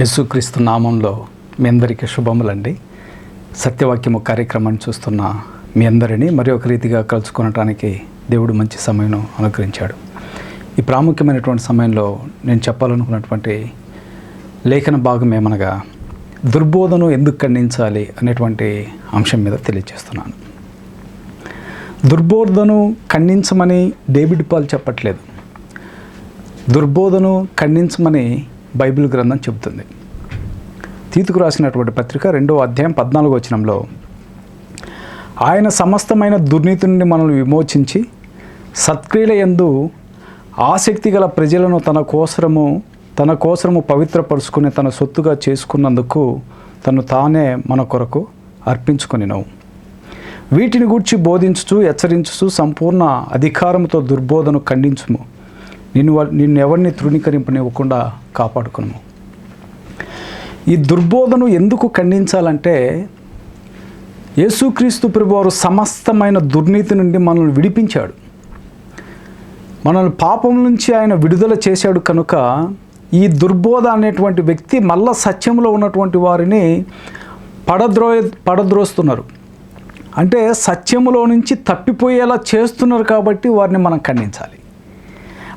యేసుక్రీస్తు నామంలో మీ అందరికీ శుభములండి. సత్యవాక్యము కార్యక్రమాన్ని చూస్తున్న మీ అందరినీ మరి ఒక రీతిగా కలుసుకొనటానికి దేవుడు మంచి సమయం అనుగ్రహించాడు. ఈ ప్రాముఖ్యమైనటువంటి సమయంలో నేను చెప్పాలనుకున్నటువంటి లేఖన భాగం ఏమనగా దుర్బోధను ఎందుకు ఖండించాలి అనేటువంటి అంశం మీద తెలియజేస్తున్నాను. దుర్బోధను ఖండించమని డేవిడ్ పాల్ చెప్పట్లేదు. దుర్బోధను ఖండించమని బైబిల్ గ్రంథం చెబుతుంది. తీతుకు రాసినటువంటి పత్రిక రెండో అధ్యాయం పద్నాలుగో వచనంలో ఆయన సమస్తమైన దుర్నీతి నుండి మనల్ని విమోచించి సత్క్రియల యందు ఆసక్తి గల ప్రజలను తన కోసరము తన కోసరము పవిత్రపరుచుకుని తన సొత్తుగా చేసుకున్నందుకు తను తానే మన కొరకు అర్పించుకొనినవు. వీటిని గూర్చి బోధించుచు హెచ్చరించుచు సంపూర్ణ అధికారంతో దుర్బోధను ఖండించుము. నిన్ను నిన్ను ఎవరిని తృణీకరింపనివ్వకుండా కాపాడుకును ఈ దుర్బోధను ఎందుకు ఖండించాలంటే యేసుక్రీస్తు ప్రభువారు సమస్తమైన దుర్నీతి నుండి మనల్ని విడిపించాడు. మనల్ని పాపం నుంచి ఆయన విడుదల చేశాడు కనుక ఈ దుర్బోధ అనేటువంటి వ్యక్తి మళ్ళా సత్యంలో ఉన్నటువంటి వారిని పడద్రో పడద్రోస్తున్నారు. అంటే సత్యములో నుంచి తప్పిపోయేలా చేస్తున్నారు కాబట్టి వారిని మనం ఖండించాలి.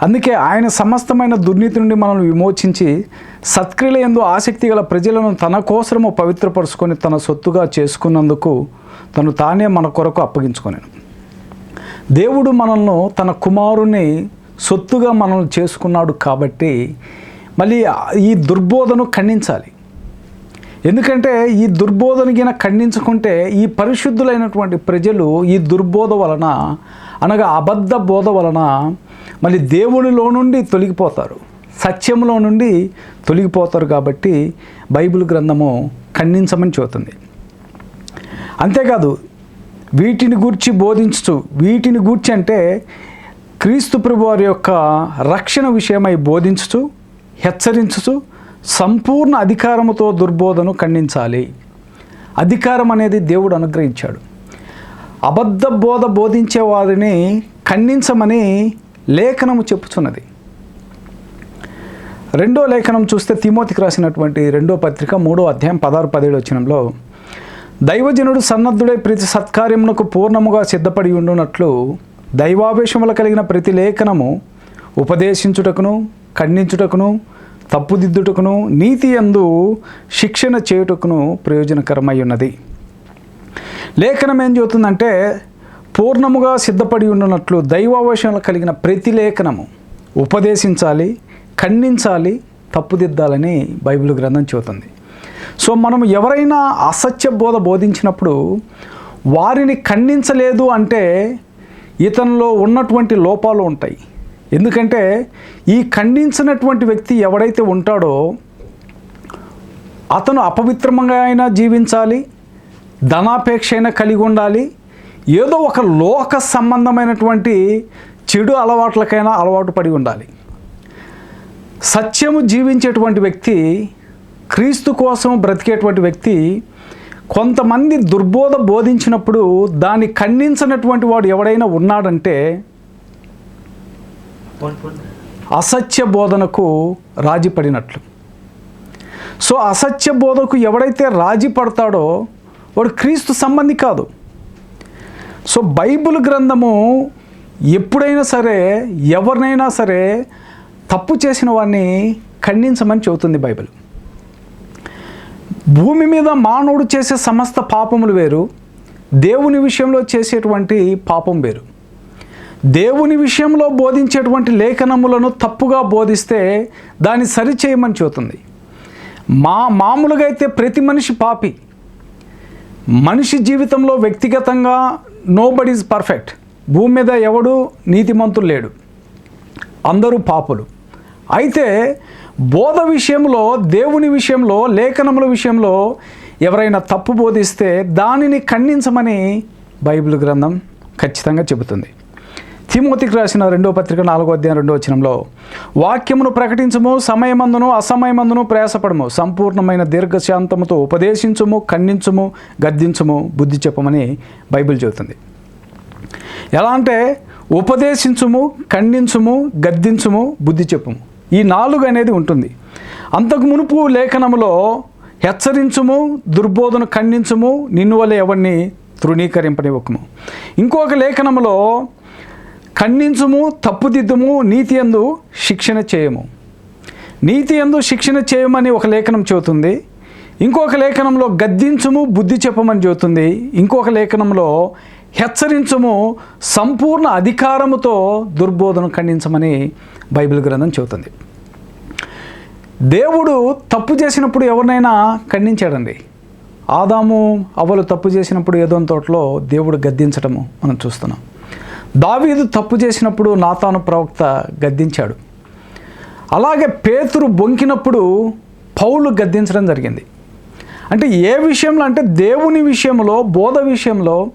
అందుకే ఆయన సమస్తమైన దుర్నీతి నుండి మనల్ని విమోచించి సత్క్రియల ఎందు ఆసక్తి గల ప్రజలను తన కోసము పవిత్రపరుచుకొని తన సొత్తుగా చేసుకున్నందుకు తను తానే మన కొరకు అప్పగించుకొనాను. దేవుడు మనల్ని తన కుమారుని సొత్తుగా మనల్ని చేసుకున్నాడు కాబట్టి మళ్ళీ ఈ దుర్బోధను ఖండించాలి. ఎందుకంటే ఈ దుర్బోధన గిన ఖండించుకుంటే ఈ పరిశుద్ధులైనటువంటి ప్రజలు ఈ దుర్బోధ వలన అనగా అబద్ధ బోధ వలన మళ్ళీ దేవునిలో నుండి తొలగిపోతారు. సత్యంలో నుండి తొలగిపోతారు కాబట్టి బైబిల్ గ్రంథము ఖండించమని చెబుతుంది. అంతేకాదు వీటిని గూర్చి బోధించు వీటిని గూర్చి అంటే క్రీస్తు ప్రభు వారి యొక్క రక్షణ విషయమై బోధించుచు హెచ్చరించుచు సంపూర్ణ అధికారముతో దుర్బోధను ఖండించాలి. అధికారం అనేది దేవుడు అనుగ్రహించాడు. అబద్ధ బోధ బోధించే వారిని ఖండించమని లేఖనము చెప్పుచున్నది. రెండో లేఖనం చూస్తే తిమోతికి రాసినటువంటి రెండో పత్రిక మూడో అధ్యాయం పదహారు పదిహేడు వచ్చినంలో దైవజనుడు సన్నద్ధుడై ప్రతి సత్కార్యమునకు పూర్ణముగా సిద్ధపడి ఉండునట్లు దైవావేశముల కలిగిన ప్రతి లేఖనము ఉపదేశించుటకును ఖండించుటకును తప్పుదిద్దుటకును నీతి యందు శిక్షణ చేయుటకును ప్రయోజనకరమై ఉన్నది లేఖనం ఏం చెబుతుందంటే పూర్ణముగా సిద్ధపడి ఉన్నట్లు దైవావేశంలో కలిగిన ప్రతి లేఖనము ఉపదేశించాలి ఖండించాలి తప్పుదిద్దాలని బైబిల్ గ్రంథం చెబుతుంది. సో మనం ఎవరైనా అసత్య బోధ బోధించినప్పుడు వారిని ఖండించలేదు అంటే ఇతనిలో ఉన్నటువంటి లోపాలు ఉంటాయి. ఎందుకంటే ఈ ఖండించినటువంటి వ్యక్తి ఎవడైతే ఉంటాడో అతను అపవిత్రంగా అయినా జీవించాలి ధనాపేక్ష అయినా కలిగి ఉండాలి ఏదో ఒక లోక సంబంధమైనటువంటి చెడు అలవాట్లకైనా అలవాటు పడి ఉండాలి. సత్యము జీవించేటువంటి వ్యక్తి క్రీస్తు కోసం బ్రతికేటువంటి వ్యక్తి కొంతమంది దుర్బోధ బోధించినప్పుడు దాన్ని ఖండించినటువంటి వాడు ఎవడైనా ఉన్నాడంటే అసత్య బోధనకు రాజీ పడినట్లు. సో అసత్య బోధకు ఎవడైతే రాజీ పడతాడో వాడు క్రీస్తు సంబంధి కాదు. సో బైబిల్ గ్రంథము ఎప్పుడైనా సరే ఎవరినైనా సరే తప్పు చేసిన వాడిని ఖండించమని చెబుతుంది బైబిల్. భూమి మీద మానవుడు చేసే సమస్త పాపములు వేరు దేవుని విషయంలో చేసేటువంటి పాపం వేరు. దేవుని విషయంలో బోధించేటువంటి లేఖనములను తప్పుగా బోధిస్తే దాన్ని సరిచేయమని చెబుతుంది. మా మామూలుగా అయితే ప్రతి మనిషి పాపి. మనిషి జీవితంలో వ్యక్తిగతంగా నో బడీ ఈజ్ పర్ఫెక్ట్ భూమి మీద ఎవడు నీతిమంతులు లేడు. అందరూ పాపులు. అయితే బోధ విషయంలో దేవుని విషయంలో లేఖనముల విషయంలో ఎవరైనా తప్పు బోధిస్తే దానిని ఖండించమని బైబిల్ గ్రంథం ఖచ్చితంగా చెబుతుంది. తిమోతికి రాసిన రెండో పత్రిక నాలుగో అధ్యాయం రెండో వచనంలో వాక్యమును ప్రకటించము సమయమందును అసమయమందును ప్రయాసపడము సంపూర్ణమైన దీర్ఘశాంతముతో ఉపదేశించుము ఖండించుము గద్దించుము బుద్ధి చెప్పమని బైబిల్ చెబుతుంది. ఎలా అంటే ఉపదేశించుము ఖండించుము గద్దించుము బుద్ధి చెప్పుము. ఈ నాలుగు అనేది ఉంటుంది. అంతకు మునుపు లేఖనములో హెచ్చరించుము దుర్బోధను ఖండించుము నిన్ను వల్ల ఎవరిని తృణీకరింపనివ్వకము. ఇంకొక లేఖనములో ఖండించుము తప్పుదిద్దుము నీతి ఎందు శిక్షణ చేయము. నీతి ఎందు శిక్షణ చేయమని ఒక లేఖనం చెబుతుంది. ఇంకొక లేఖనంలో గద్దించుము బుద్ధి చెప్పమని చెబుతుంది. ఇంకొక లేఖనంలో హెచ్చరించుము సంపూర్ణ అధికారముతో దుర్బోధన ఖండించమని బైబిల్ గ్రంథం చెబుతుంది. దేవుడు తప్పు చేసినప్పుడు ఎవరినైనా ఖండించాడండి. ఆదాము అవలు తప్పు చేసినప్పుడు ఏదో తోటలో దేవుడు గద్దించడము మనం చూస్తున్నాం. దావీదు తప్పు చేసినప్పుడు నాతాను ప్రవక్త గద్దించాడు. అలాగే పేతురు బొంకినప్పుడు పౌలు గద్దించడం జరిగింది. అంటే ఏ విషయంలో అంటే దేవుని విషయంలో బోధ విషయంలో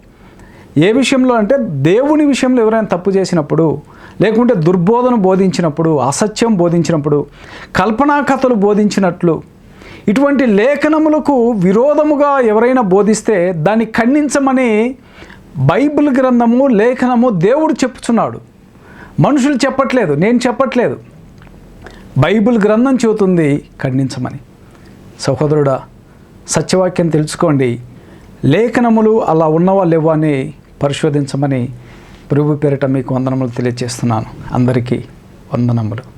ఏ విషయంలో అంటే దేవుని విషయంలో ఎవరైనా తప్పు చేసినప్పుడు లేకుంటే దుర్బోధన బోధించినప్పుడు అసత్యం బోధించినప్పుడు కల్పనా కథలు బోధించినట్లు ఇటువంటి లేఖనములకు విరోధముగా ఎవరైనా బోధిస్తే దాన్ని ఖండించమని బైబిల్ గ్రంథము లేఖనము దేవుడు చెప్పుచున్నాడు. మనుషులు చెప్పట్లేదు నేను చెప్పట్లేదు. బైబిల్ గ్రంథం చెబుతుంది ఖండించమని. సహోదరుడా సత్యవాక్యం తెలుసుకోండి. లేఖనములు అలా ఉన్నవా లేవా అని పరిశోధించమని ప్రభు పేరిట మీకు వందనములు తెలియజేస్తున్నాను. అందరికీ వందనములు.